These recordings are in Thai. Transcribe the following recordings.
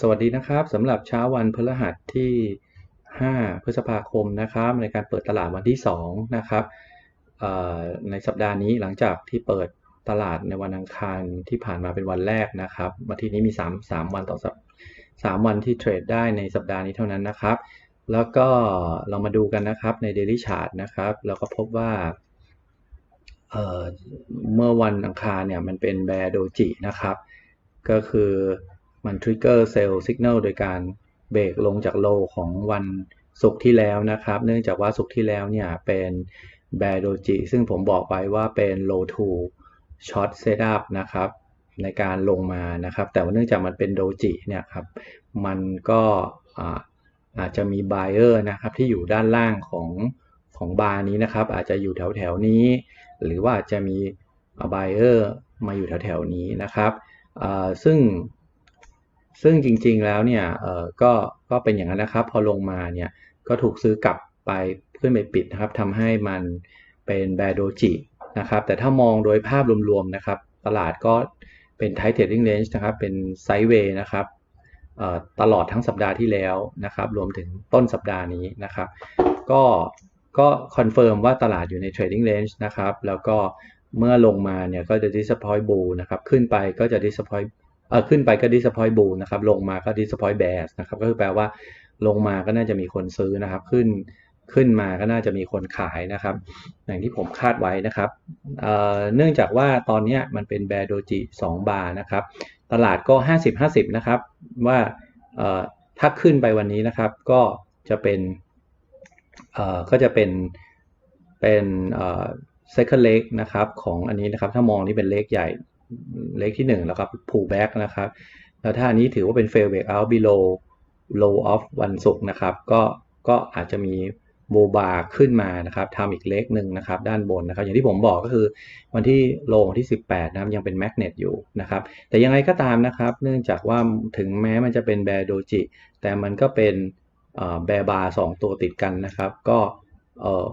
สวัสดีนะครับสำหรับเช้าวันพฤหัสที่ 5 พฤษภาคมนะครับ ในการเปิดตลาดวันที่ 2 นะครับในสัปดาห์นี้หลังจากที่เปิดตลาดในวันอังคารที่ผ่านมาเป็นวันแรกนะครับวันที่นี้มี 3 3 วันต่อสัป3วันที่เทรดได้ในสัปดาห์นี้เท่านั้นนะครับ แล้วก็เรามาดูกันนะครับใน Daily Chart นะครับเราก็พบว่าเเมื่อวันอังคารเนี่ยมันเป็นแบร์โดจินะครับ ก็คือ มันทริกเกอร์เซลล์สัญญาณโดยการเบรกลงจากโลของวันศุกร์ที่แล้วนะครับ เนื่องจากว่าศุกร์ที่แล้วเนี่ยเป็นแบร์โดจิซึ่งผมบอกไปว่าเป็น low to short setup นะครับในการลงมานะครับ แต่ว่าเนื่องจากมันเป็นโดจิเนี่ยครับ มันก็อาจจะมี buyer นะครับที่อยู่ด้านล่างของของบาร์นี้นะครับ อาจจะอยู่แถวแถวนี้ หรือว่าอาจจะมี buyer มาอยู่แถวแถวนี้นะครับซึ่ง ซึ่งจริงๆแล้วเนี่ยเออก็ก็เป็นอย่างนั้นนะครับ พอลงมาเนี่ยก็ถูกซื้อกลับไปขึ้นไปปิดนะครับทำให้มันเป็นแบโดจินะครับแต่ถ้ามองโดยภาพรวมๆนะครับตลาดก็เป็นไท t เท d ดิ้งเลนจ์นะครับเป็นไซด์เวย์นะครับตลอดทั้งสัปดาห์ที่แล้วนะครับรวมถึงต้นสัปดาห์นี้นะครับก็ก็คอนเฟิร์มว่าตลาดอยู่ใน trading range นะครับแล้วก็เมื่อลงมาเนี่ยก็จะ disappoint bull นะครับขึ้นไปก็จะ disappoint เออขึ้นไปก็ disappoint bull นะครับ ลงมาก็ disappoint bears นะครับ ก็คือแปลว่าลงมาก็น่าจะมีคนซื้อนะครับ ขึ้นขึ้นมาก็น่าจะมีคนขายนะครับ อย่างที่ผมคาดไว้นะครับเเนื่องจากว่าตอนนี้มันเป็นแบโดจิ2บาร์นะครับ ตลาดก็ 50-50 นะครับ ว่าถ้าขึ้นไปวันนี้นะครับ ก็จะเป็นก็จะเป็นเป็นเอ่อ second leg นะครับของอันนี้นะครับ ถ้ามองนี่เป็นเลขใหญ่ เลขที่ 1 แล้วครับ pull back นะครับ แล้วถ้าอันนี้ถือว่าเป็น fail break out below low of วันศุกร์นะครับ ก็ก็อาจจะมีโบบาขึ้นมานะครับทำอีกเลขหนึ่งนะครับ ด้านบนนะครับ อย่างที่ผมบอกก็คือวันที่โลวันที่ 18 นะครับ ยังเป็นแมกเนตอยู่นะครับ แต่ยังไงก็ตามนะครับ เนื่องจากว่าถึงแม้มันจะเป็นแบร์โดจิ แต่มันก็เป็นแบร์บาร์สองตัวติดกันนะครับ ก็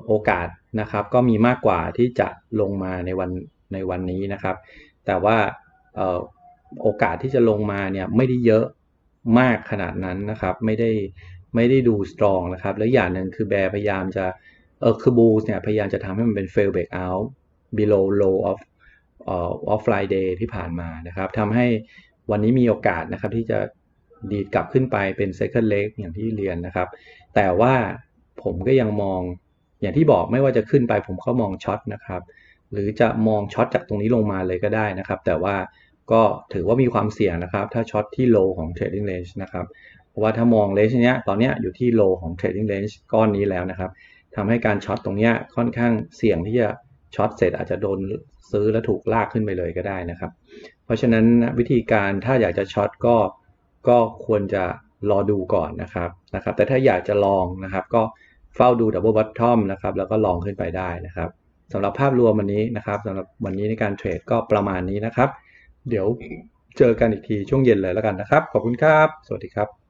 โอกาสนะครับ ก็มีมากกว่าที่จะลงมาในวันในวันนี้นะครับ แต่ว่าโอกาสที่จะลงมาเนี่ยไม่ได้เยอะมากขนาดนั้นนะครับไม่ได้ไม่ได้ดูสตรองนะครับแล้วอย่างหนึ่งคือแบร์พยายามจะเออคือบูสเนี่ยพยายามจะทำให้มันเป็น fail break out below low of เอ่อ of Friday ที่ผ่านมานะครับทำให้วันนี้มีโอกาสนะครับที่จะดีดกลับขึ้นไปเป็น second leg อย่างที่เรียนนะครับ แต่ว่าผมก็ยังมองอย่างที่บอกไม่ว่าจะขึ้นไปผมก็มองช็อตนะครับ หรือจะมองช็อตจากตรงนี้ลงมาเลยก็ได้นะครับ แต่ว่าก็ถือว่ามีความเสี่ยงนะครับ ถ้าช็อตที่ low ของ trading range นะครับเพราะว่าถ้ามอง range เนี้ยตอนเนี้ยอยู่ที่ low ของ trading range ก้อนนี้แล้วนะครับทำให้การช็อตตรงเนี้ยค่อนข้างเสี่ยงที่จะช็อตเสร็จอาจจะโดนซื้อแล้วถูกลากขึ้นไปเลยก็ได้นะครับ เพราะฉะนั้นวิธีการถ้าอยากจะช็อตก็ก็ควรจะรอดูก่อนนะครับนะครับ แต่ถ้าอยากจะลองนะครับ ก็เฝ้าดูดับเบิลบัตทอมนะครับแล้วก็ลองขึ้นไปได้นะครับ สำหรับภาพรวมวันนี้นะครับสำหรับวันนี้ในการเทรดก็ประมาณนี้นะครับ เดี๋ยวเจอกันอีกทีช่วงเย็นเลยแล้วกันนะครับ ขอบคุณครับ สวัสดีครับ